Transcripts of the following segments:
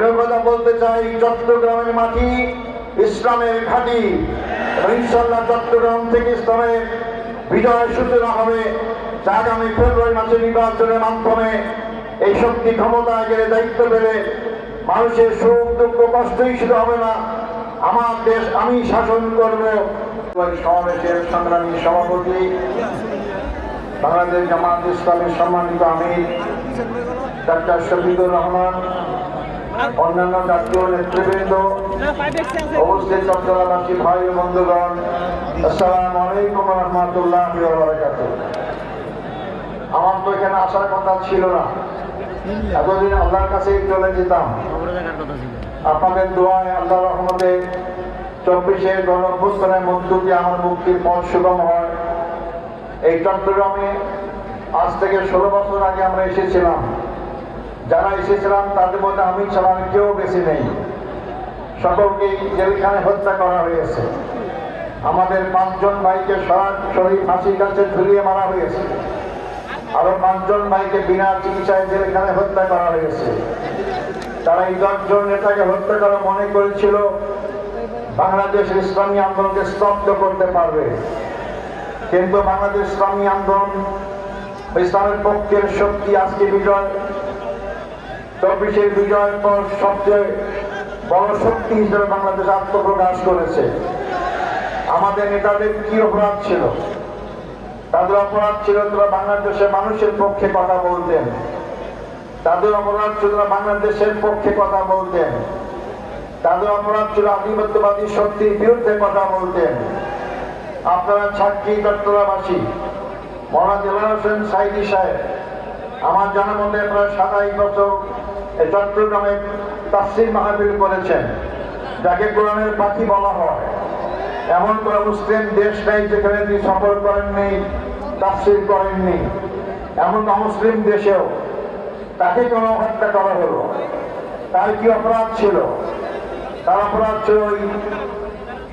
এবং কথা বলতে চাই, চট্টগ্রামের মাটি ইসলামের ঘাঁটি। ইনশাল্লাহ চট্টগ্রাম থেকে ইসলামের বিজয় সূচনা হবে। যা আগামী ফেব্রুয়ারি মাসে নির্বাচনের মাধ্যমে এই শক্তি ক্ষমতায় গেলে দায়িত্ব পেলে মানুষের সুখ, দুঃখ, কষ্টই শুধু হবে না, আমার দেশ, আমি শাসন করব। সমাবেশের সংগ্রামী সভাপতি, বাংলাদেশ জামাত ইসলামের সম্মানিত আমির, ডাক্তার শফিকুর রহমান অন্যান্য জাতীয় নেতৃবৃন্দ অবস্থিত চট্টগ্রামবাসী ভাই বন্ধুগণ আসসালামু আলাইকুম রহমতুল্লাহ আমার তো এখানে আসার কথা ছিল না। এতদিন আল্লাহর কাছে চলে যেতাম। আপনাদের দোয়ায় আল্লাহ রহমতে চব্বিশে গণঅভ্যুত্থানের মধ্য দিয়ে আমার মুক্তির পথ সুগম হয়। এই চট্টগ্রামে আজ থেকে ষোলো বছর আগে আমরা এসেছিলাম। যারা এসেছিলাম, তাদের মধ্যে আমি ছাড়া কেউ বেশি নেই। সকলকে জেলখানে হত্যা করা হয়েছে। আমাদের পাঁচজন ভাইকে সরাসরি ফাঁসির কাছে ঝুলিয়ে মারা হয়েছে। আরও পাঁচজন ভাইকে বিনা চিকিৎসায় জেলখানে হত্যা করা হয়েছে। তারা এই দশজন নেতাকে হত্যা করা মনে করেছিল, বাংলাদেশ ইসলামী আন্দোলনকে স্তব্ধ করতে পারবে। কিন্তু বাংলাদেশ ইসলামী আন্দোলন, ইসলামের পক্ষের শক্তি আজকে বিজয় চব্বিশের বিজয়ের পর সবচেয়ে বড় শক্তি হিসেবে বাংলাদেশ আত্মপ্রকাশ করেছে। আমাদের নেতাদের কি অপরাধ ছিল? তাদের অপরাধ ছিল তারা বাংলাদেশের মানুষের পক্ষে কথা বলতেন। তাদের অপরাধ ছিল তারা বাংলাদেশের পক্ষে কথা বলতেন। তাদের অপরাধ ছিল আধিপত্যবাদী শক্তির বিরুদ্ধে কথা বলতেন। আপনারা চট্টগ্রামবাসী মহারাজ জেলার হোসেন সাইদি সাহেব, আমার জানা মতে প্রায় সাতাইশ বছর চট্টগ্রামে করেছেন, যাকে কোরআনের পাখি বলা হয়। এমন কোন মুসলিম দেশ নেই যেখানে তিনি সফর করেননি করেননি। এমন অমুসলিম দেশেও তাকে হত্যা করা হলো। তার কি অপরাধ ছিল? তার অপরাধ ছিল ওই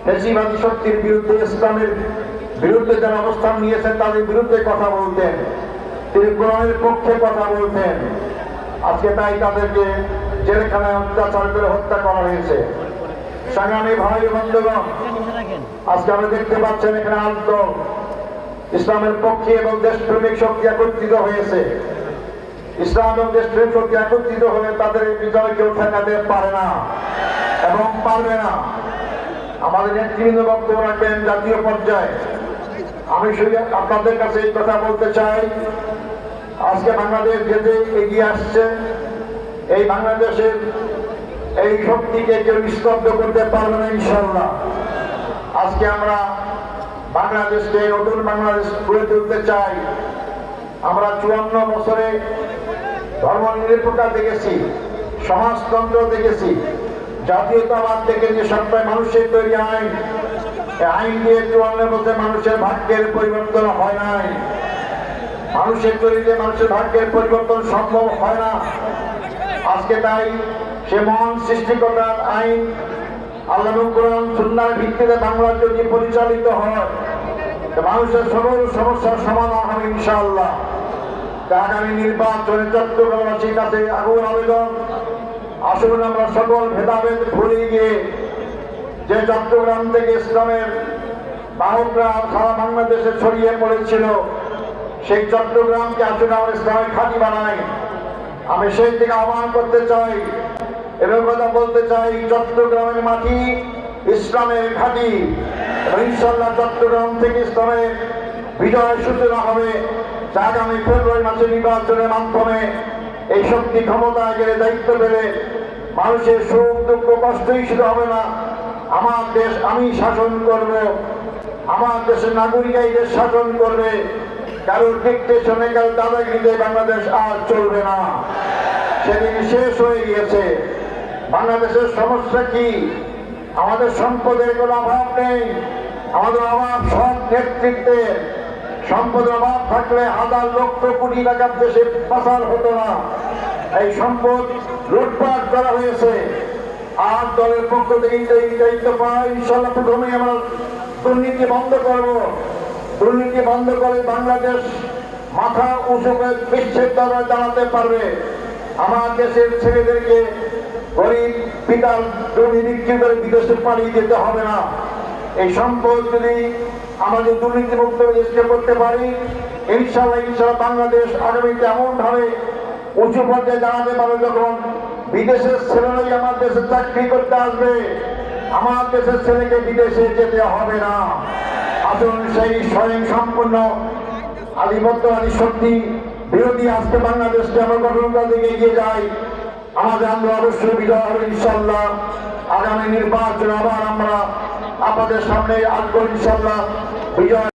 ফেসিবাদী শক্তির বিরুদ্ধে, ইসলামের বিরুদ্ধে যারা অবস্থান নিয়েছেন, তাদের বিরুদ্ধে কথা বলতেন। তিনি কোরআনের পক্ষে কথা বলতেন। আজকে তাই তাদেরকে জেলখানায় অত্যাচার করে হত্যা করা হয়েছে। সংগ্রামী ভাই বন্ধুগণ, আজকে আমরা দেখতে পাচ্ছেন এখানে আন্ত ইসলামের পক্ষে এবং দেশপ্রেমিক শক্তি একত্রিত হয়েছে। ইসলাম এবং দেশপ্রেমিক শক্তি একত্রিত হলে তাদের এই বিজয় কেউ ঠেকাতে পারে না এবং পারবে না। আমাদের নেতৃবৃন্দ বক্তব্য রাখবেন জাতীয় পর্যায়ে। আমি শুধু আপনাদের কাছে এই কথা বলতে চাই আজকে বাংলাদেশ যেতে এগিয়ে আসছে, এই বাংলাদেশের এই শক্তিকে কেউ স্তব্ধ করতে পারবে না ইনশাল্লাহ আজকে আমরা বাংলাদেশকে নতুন বাংলাদেশ গড়ে তুলতে চাই। আমরা চুয়ান্ন বছরে ধর্ম নিরপেক্ষতা দেখেছি, সমাজতন্ত্র দেখেছি, জাতীয়তাবাদ থেকে যে সবটাই মানুষের তৈরি আইন। আইন দিয়ে চুয়ান্ন বছরে মানুষের ভাগ্যের পরিবর্তন হয় নাই। মানুষের দিয়ে মানুষের ভাগ্যের পরিবর্তন সম্ভব হয় না। আজকে তাই সে মহান সৃষ্টিকর্তার আইন, আল্লাহ কোরআন ভিত্তিতে বাংলা যদি পরিচালিত হয় মানুষের সকল সমস্যার সমাধান হবে ইনশাআল্লাহ। আগামী নির্বাচনে চট্টগ্রামবাসীর কাছে আগুন আবেদন। আসুন আমরা সকল ভেদাভেদ ভুলে গিয়ে যে চট্টগ্রাম থেকে ইসলামের বাহকরা সারা বাংলাদেশে ছড়িয়ে পড়েছিল সেই চট্টগ্রামকে আসলে আমরা ইসলামের খাঁটি বানাই আমি সেই থেকে আহ্বান করতে চাই এবং কথা বলতে চাই, চট্টগ্রামের মাটি ইসলামের এবং ইনশাল্লাহ চট্টগ্রাম থেকে ইসলামের বিজয় সূচনা হবে। আগামী ফেব্রুয়ারি মাসে নির্বাচনের মাধ্যমে এই শক্তি ক্ষমতায় গেলে দায়িত্ব পেলে মানুষের সুখ, দুঃখ, কষ্টই শুধু হবে না। আমার দেশ, আমি শাসন করব। আমার দেশের নাগরিক এই দেশ শাসন করবে। কারোর ডিকটেশনে কারোর দাদাগিরিতে বাংলাদেশ আর চলবে না। সেদিন শেষ হয়ে গিয়েছে। বাংলাদেশের সমস্যা কি? আমাদের সম্পদের কোনো অভাব নেই। আমাদের অভাব সব নেতৃত্বে সম্পদের অভাব থাকলে হাজার লক্ষ কোটি টাকার দেশে পাচার হতো না। এই সম্পদ লুটপাট করা হয়েছে। আর দলের পক্ষ থেকে দায়িত্ব পাই। ইনশাল্লাহ প্রথমেই আমরা দুর্নীতি বন্ধ করব। দুর্নীতি বন্ধ করে বাংলাদেশ মাথা উঁচু করে বিশ্বের দরবারে দাঁড়াতে পারবে। আমার দেশের ছেলেদেরকে গরিব পিতার জমি বিক্রি করে বিদেশে পালিয়ে যেতে হবে না। এই সম্পদ যদি আমাদের দুর্নীতিমুক্ত দেশকে করতে পারি ইনশাল্লাহ ইনশাল্লাহ বাংলাদেশ আগামীতে এমন ভাবে উঁচু পর্যায়ে দাঁড়াতে পারবে যখন বিদেশের ছেলেরাই আমার দেশে চাকরি করতে আসবে, আমার দেশের ছেলেকে বিদেশে যেতে হবে না। সেই স্বয়ং সম্পূর্ণ আধিপত্যবাদী শক্তি বিরোধী আজকে বাংলাদেশকে আমরা দিকে এগিয়ে যাই আমাদের আমরা অবশ্যই বিজয় হবে ইনশাল্লাহ আগামী নির্বাচন আবার আমরা আপনাদের সামনে আসব ইনশাল্লাহ বিজয়